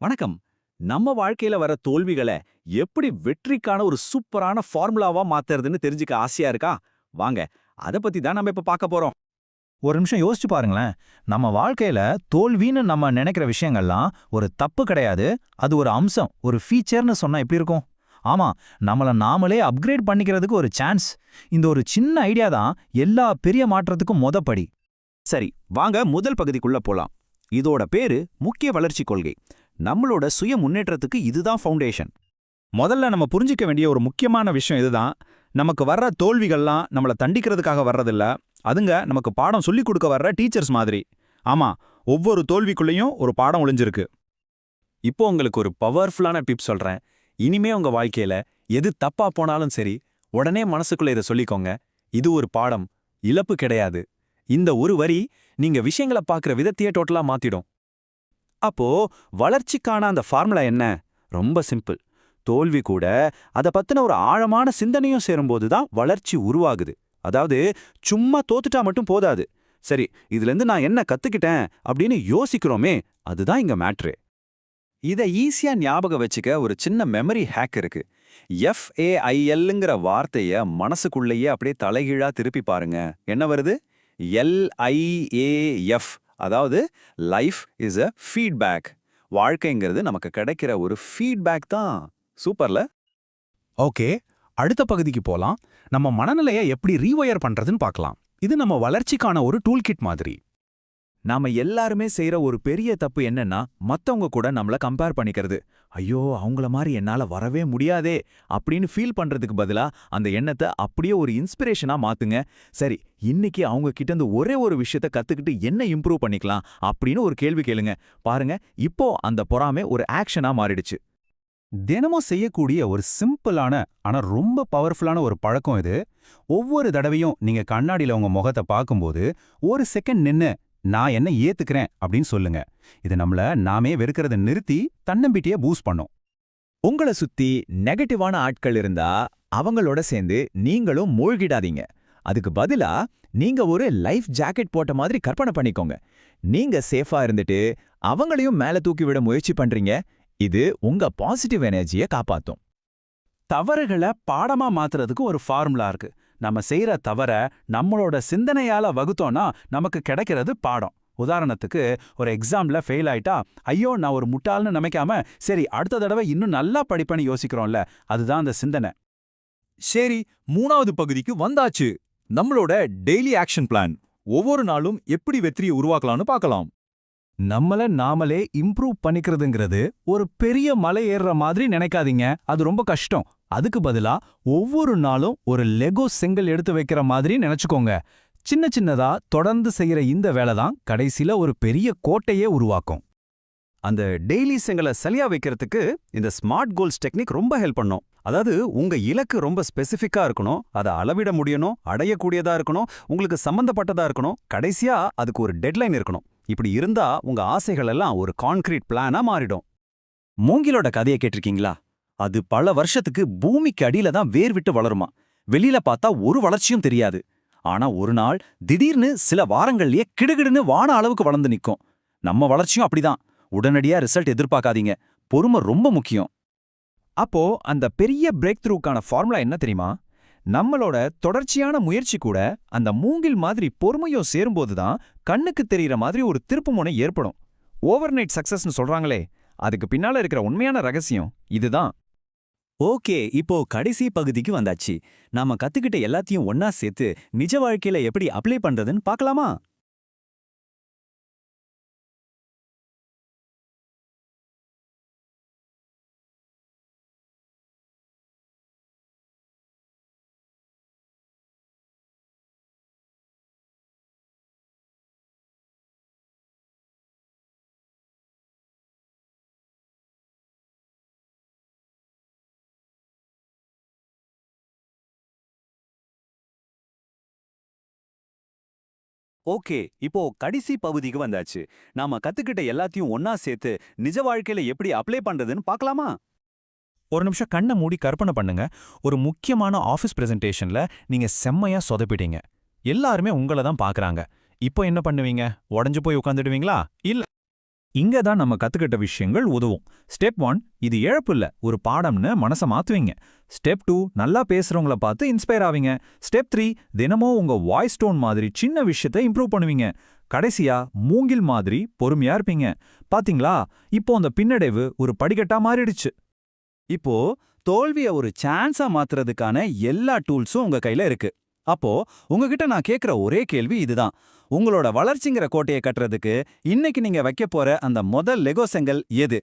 வணக்கம். நம்ம வாழ்க்கையில வர தோல்விகளை எப்படி வெற்றிக்கான ஒரு சூப்பரான ஃபார்முலாவா மாத்துறதுன்னு தெரிஞ்சுக்க ஆசையா இருக்கா? வாங்க அத பத்தி தான் நம்ம இப்ப பார்க்க போறோம். ஒரு நிமிஷம் யோசிச்சு பாருங்களேன். நம்ம வாழ்க்கையில தோல்வின்னு நம்ம நினைக்கிற விஷயங்கள்லாம் ஒரு தப்பு கிடையாது. அது ஒரு அம்சம் ஒரு ஃபீச்சர்னு சொன்னா எப்படி இருக்கும்? ஆமா நம்மள நாமளே அப்கிரேட் பண்ணிக்கிறதுக்கு ஒரு சான்ஸ் இந்த ஒரு சின்ன ஐடியா தான் எல்லா பெரிய மாற்றத்துக்கும் மொதப்படி சரி வாங்க முதல் பகுதிக்குள்ள போலாம். இதோட பேரு முக்கிய வளர்ச்சி கொள்கை. நம்மளோட சுய முன்னேற்றத்துக்கு இதுதான் ஃபவுண்டேஷன் முதல்ல நம்ம புரிஞ்சிக்க வேண்டிய ஒரு முக்கியமான விஷயம் இதுதான். நமக்கு வர்ற தோல்விகள்லாம் நம்மளை தண்டிக்கிறதுக்காக வர்றதில்ல. அதுங்க நமக்கு பாடம் சொல்லிக் கொடுக்க வர்ற டீச்சர்ஸ் மாதிரி. ஆமா ஒவ்வொரு தோல்விக்குள்ளேயும் ஒரு பாடம் ஒளிஞ்சிருக்கு. இப்போ உங்களுக்கு ஒரு பவர்ஃபுல்லான டிப் சொல்றேன். இனிமே உங்க வாழ்க்கையில எது தப்பா போனாலும் சரி உடனே மனசுக்குள்ள இதை சொல்லிக்கோங்க. இது ஒரு பாடம் இழப்பு கிடையாது. இந்த ஒரு வரி நீங்க விஷயங்களை பார்க்குற விதத்தையே டோட்டலாக மாத்திடும். அப்போ வளர்ச்சிக்கான அந்த ஃபார்முலா என்ன? ரொம்ப சிம்பிள் தோல்வி கூட அத பத்தின ஒரு ஆழமான சிந்தனையும் சேரும்போது தான் வளர்ச்சி உருவாகுது. அதாவது சும்மா தோத்துட்டா மட்டும் போதாது. சரி இதுலேருந்து நான் என்ன கத்துக்கிட்டேன் அப்படின்னு யோசிக்கிறோமே அதுதான் இங்க மேட்ரு இத ஈஸியா ஞாபகம் வச்சுக்க ஒரு சின்ன மெமரி ஹேக் இருக்கு. எஃப்ஏஐஎல்ங்கிற வார்த்தைய மனசுக்குள்ளேயே அப்படியே தலைகீழா திருப்பி பாருங்க. என்ன வருது? எல்ஐஏஎஃப் அதாவது லைஃப் இஸ் அ ஃபீட்பேக் வாழ்க்கைங்கிறது நமக்கு கிடைக்கிற ஒரு ஃபீட்பேக் தான். சூப்பர்ல? ஓகே அடுத்த பகுதிக்கு போலாம். நம்ம மனநிலையை எப்படி ரீவயர் பண்றதுன்னு பார்க்கலாம். இது நம்ம வளர்ச்சிக்கான ஒரு டூல் கிட் மாதிரி. நாம எல்லாருமே செய்யற ஒரு பெரிய தப்பு என்னன்னா மத்தவங்க கூட நம்மள கம்பேர் பண்ணிக்கிறது. ஐயோ அவங்கள மாதிரி என்னால வரவே முடியாதே அப்படின்னு ஃபீல் பண்றதுக்கு பதிலா அந்த எண்ணத்தை அப்படியே ஒரு இன்ஸ்பிரேஷனா மாத்துங்க. சரி இன்னைக்கு அவங்க கிட்ட இருந்து ஒரே ஒரு விஷயத்த கத்துக்கிட்டு என்ன இம்ப்ரூவ் பண்ணிக்கலாம் அப்படின்னு ஒரு கேள்வி கேளுங்க. பாருங்க இப்போ அந்த பொறாமை ஒரு ஆக்ஷனா மாறிடுச்சு. தினமும் செய்யக்கூடிய ஒரு சிம்பிளான ஆனா ரொம்ப பவர்ஃபுல்லான ஒரு பழக்கம் இது. ஒவ்வொரு தடவையும் நீங்க கண்ணாடியில உங்க முகத்தை பார்க்கும்போது ஒரு செகண்ட் நின்னு நான் என்ன ஏத்துக்கிறேன் அப்படின்னு சொல்லுங்க. இது நம்மள நாமே வெறுக்கிறத நிறுத்தி தன்னம்பிக்கைய பூஸ்ட் பண்ணும். உங்கள சுத்தி நெகட்டிவான ஆட்கள் இருந்தா அவங்களோட சேர்ந்து நீங்களும் மூழ்கிடாதீங்க. அதுக்கு பதிலா நீங்க ஒரு லைஃப் ஜாக்கெட் போட்ட மாதிரி கற்பனை பண்ணிக்கோங்க. நீங்க சேஃபா இருந்துட்டு அவங்களையும் மேல தூக்கி விட முயற்சி பண்றீங்க. இது உங்க பாசிட்டிவ் எனர்ஜியை காப்பாத்தும். தவறுகளை பாடமா மாத்துறதுக்கு ஒரு ஃபார்முலா இருக்கு. நம்ம செய்யற தவற நம்மளோட சிந்தனையால வகுத்தோம்னா நமக்கு கிடைக்கிறது பாடம். உதாரணத்துக்கு ஒரு எக்ஸாம்ல ஃபெயில் ஆயிட்டா ஐயோ நான் ஒரு முட்டாள்னு நினைக்காம சரி அடுத்த தடவை இன்னும் நல்லா படிப்பேன்னு யோசிக்கிறோம்ல அதுதான் அந்த சிந்தனை. சரி மூணாவது பகுதிக்கு வந்தாச்சு. நம்மளோட டெய்லி ஆக்ஷன் பிளான் ஒவ்வொரு நாளும் எப்படி வெற்றியை உருவாக்கலாம்னு பார்க்கலாம். நம்மள நாமளே இம்ப்ரூவ் பண்ணிக்கிறதுங்கிறது ஒரு பெரிய மலை ஏறுற மாதிரி நினைக்காதீங்க. அது ரொம்ப கஷ்டம். அதுக்கு பதிலா ஒவ்வொரு நாளும் ஒரு லெகோ செங்கல் எடுத்து வைக்கிற மாதிரி நினைச்சுக்கோங்க. சின்ன சின்னதா தொடர்ந்து செய்யற இந்த வேலை தான் கடைசில ஒரு பெரிய கோட்டையே உருவாக்கும். அந்த டெய்லி செங்கலை சரியா வைக்கிறதுக்கு இந்த ஸ்மார்ட் கோல்ஸ் டெக்னிக் ரொம்ப ஹெல்ப் பண்ணும். அதாவது உங்க இலக்கு ரொம்ப ஸ்பெசிஃபிக்கா இருக்கணும். அதை அளவிட முடியணும் அடையக்கூடியதா இருக்கணும் உங்களுக்கு சம்பந்தப்பட்டதா இருக்கணும். கடைசியா அதுக்கு ஒரு டெட்லைன் இருக்கணும். இப்படி இருந்தா உங்க ஆசைகள் எல்லாம் ஒரு கான்கிரீட் பிளானா மாறிடும். மூங்கிலோட கதையை கேட்டிருக்கீங்களா? அது பல வருஷத்துக்கு பூமிக்கு அடியில தான் வேர் விட்டு வளருமா? வெளியில பார்த்தா ஒரு வளர்ச்சியும் தெரியாது. ஆனா ஒரு நாள் திடீர்னு சில வாரங்கள்லயே கிடுகிடுன்னு வான அளவுக்கு வளர்ந்து நிக்கும். நம்ம வளர்ச்சியும் அப்படிதான். உடனடியா ரிசல்ட் எதிர்பார்க்காதீங்க. பொறுமை ரொம்ப முக்கியம். அப்போ அந்த பெரிய பிரேக் த்ரூக்கான ஃபார்முலா என்ன தெரியுமா? நம்மளோட தொடர்ச்சியான முயற்சி கூட அந்த மூங்கில் மாதிரி பொறுமையும் சேரும்போது தான் கண்ணுக்கு தெரியற மாதிரி ஒரு திருப்புமுனை ஏற்படும். ஓவர் நைட் சக்சஸ்னு சொல்றாங்களே அதுக்கு பின்னால இருக்கிற உண்மையான ரகசியம் இதுதான். ஓகே இப்போ கடைசி பகுதிக்கு வந்தாச்சு. நாம கத்துக்கிட்ட எல்லாத்தையும் ஒன்னா சேர்த்து நிஜ வாழ்க்கையில எப்படி அப்ளை பண்றதுன்னு பார்க்கலாமா? ஓகே இப்போ கடைசி பகுதிக்கு வந்தாச்சு. நாம கத்துக்கிட்ட எல்லாத்தையும் ஒன்னா சேர்த்து நிஜ வாழ்க்கையில எப்படி அப்ளை பண்றதுன்னு பார்க்கலாமா? ஒரு நிமிஷம் கண்ணை மூடி கற்பனை பண்ணுங்க. ஒரு முக்கியமான ஆஃபீஸ் பிரசன்டேஷன்ல நீங்க செம்மையா சொதப்பிட்டீங்க. எல்லாருமே உங்கள தான் பாக்குறாங்க இப்போ என்ன பண்ணுவீங்க? உடஞ்சு போய் உட்காந்துடுவீங்களா இல்ல இங்க தான் நம்ம கத்துக்கிட்ட விஷயங்கள் உதவும். ஸ்டெப் ஒன் இது இழப்பு இல்ல ஒரு பாடம்னு மனசை மாத்துவீங்க. ஸ்டெப் டூ நல்லா பேசுறவங்கள பார்த்து இன்ஸ்பயர் ஆவீங்க. ஸ்டெப் த்ரீ தினமும் உங்க வாய்ஸ் டோன் மாதிரி சின்ன விஷயத்தை இம்ப்ரூவ் பண்ணுவீங்க. கடைசியா மூங்கில் மாதிரி பொறுமையா இருப்பீங்க. பாத்தீங்களா? இப்போ அந்த பின்னடைவு ஒரு படிக்கட்டா மாறிடுச்சு. இப்போ தோல்விய ஒரு சான்ஸா மாத்துறதுக்கான எல்லா டூல்ஸும் உங்க கையில இருக்கு. அப்போ உங்ககிட்ட நான் கேக்குற ஒரே கேள்வி இதுதான். உங்களோட வளர்ச்சிங்கிற கோட்டையை கட்டுறதுக்கு இன்னைக்கு நீங்க வைக்க போற அந்த முதல் லெகோ செங்கல் எது?